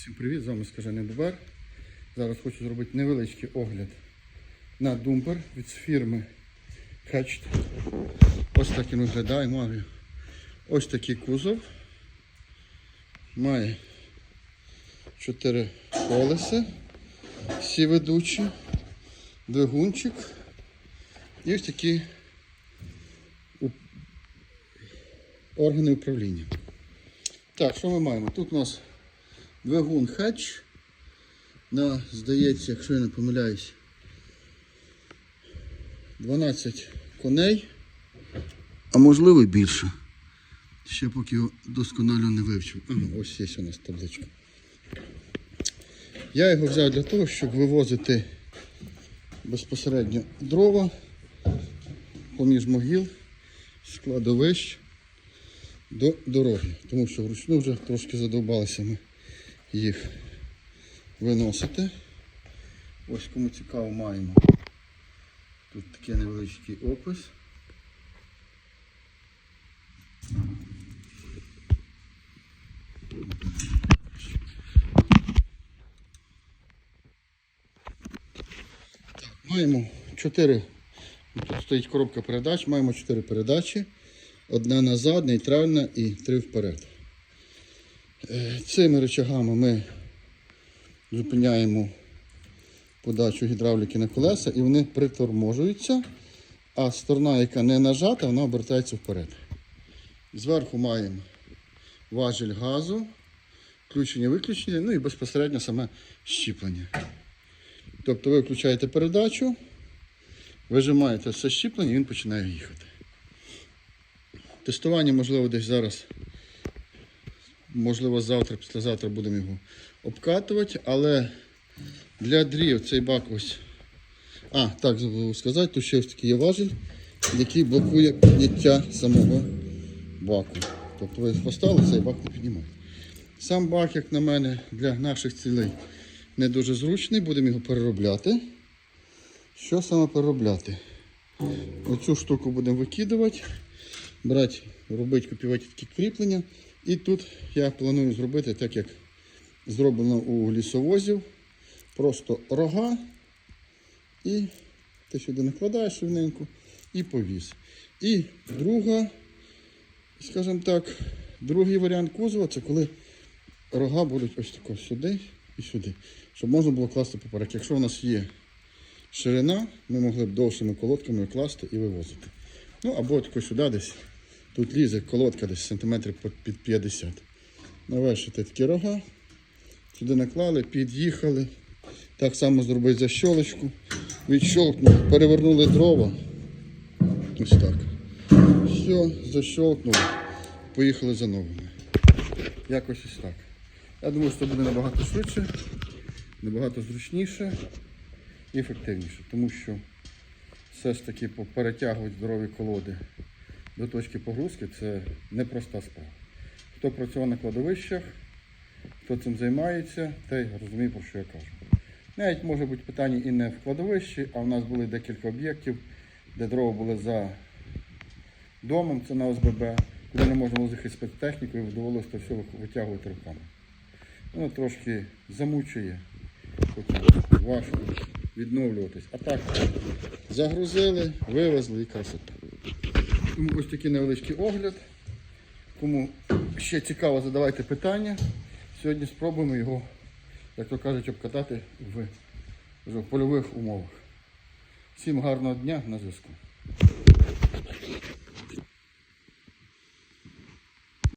Всім привіт, з вами Скажений Бобер. Зараз хочу зробити невеличкий огляд на думпер від фірми Hatched. Ось так він виглядає, має ось такий кузов. Має 4 колеса, всі ведучі, двигунчик і ось такі органи управління. Так, що ми маємо? Тут у нас двигун Hatch на, здається, якщо я не помиляюсь, 12 коней, а можливо і більше. Ще поки його досконально не вивчив. Ага, ось є у нас табличка. Я його взяв для того, щоб вивозити безпосередньо дрова поміж могіл, складовищ до дороги. Тому що вручну вже трошки задовбалися ми їх виносити. Ось кому цікаво маємо. Тут такий невеличкий опис. Маємо 4. Тут стоїть коробка передач, маємо 4 передачі. Одна назад, нейтральна і три вперед. Е, Цими рычагами ми зупиняємо подачу гідравліки на колеса і вони приторможуються, а сторона, яка не нажата, вона обертається вперед. Зверху маємо важіль газу, включення-виключення, ну і безпосередньо саме щіплення. Тобто ви включаєте передачу, вижимаєте все щіплення і він починає їхати. Тестування, можливо, десь зараз, можливо, завтра, післязавтра будемо його обкатувати, але для дрів цей бак ось. А, так забув сказати, тут ще ось такий є важіль, який блокує підняття самого баку. Тобто ви поставили, цей бак не піднімає. Сам бак, як на мене, для наших цілей не дуже зручний, будемо його переробляти. Що саме переробляти? Оцю штуку будемо викидувати, брати, робити, копіювати такі кріплення. І тут я планую зробити так, як зроблено у лісовозів. Просто рога і ти сюди накладаєш рівненько і повіз. І друга, скажімо так, другий варіант кузова це коли рога будуть ось тако сюди і сюди, щоб можна було класти поперек. Якщо у нас є ширина, ми могли б довшими колодками класти і вивозити. Ну або тако сюди десь. Тут лізе колодка десь сантиметрів під 50. Навешити такі рога. Сюди наклали, під'їхали. Так само зробити защолочку. Відщолкнули, перевернули дрова. Ось так. Все, защолкнули. Поїхали за новими. Якось ось так. Я думаю, що це буде набагато швидше, набагато зручніше і ефективніше. Тому що все ж таки перетягувати здорові колоди до точки погрузки це непроста справа. Хто працював на кладовищах, хто цим займається, той розуміє, про що я кажу. Навіть може бути питання і не в кладовищі, а в нас були декілька об'єктів, де дрова були за домом, це на ОСББ, куди не можна було заїхати спецтехнікою, довелося це все витягувати руками. Воно трошки замучує, важко відновлюватись. А так загрузили, вивезли і красота. Тому ось такий невеличкий огляд. Кому ще цікаво, задавайте питання. Сьогодні спробуємо його, як то кажуть, обкатати в, в польових умовах. Всім гарного дня на зв'язку.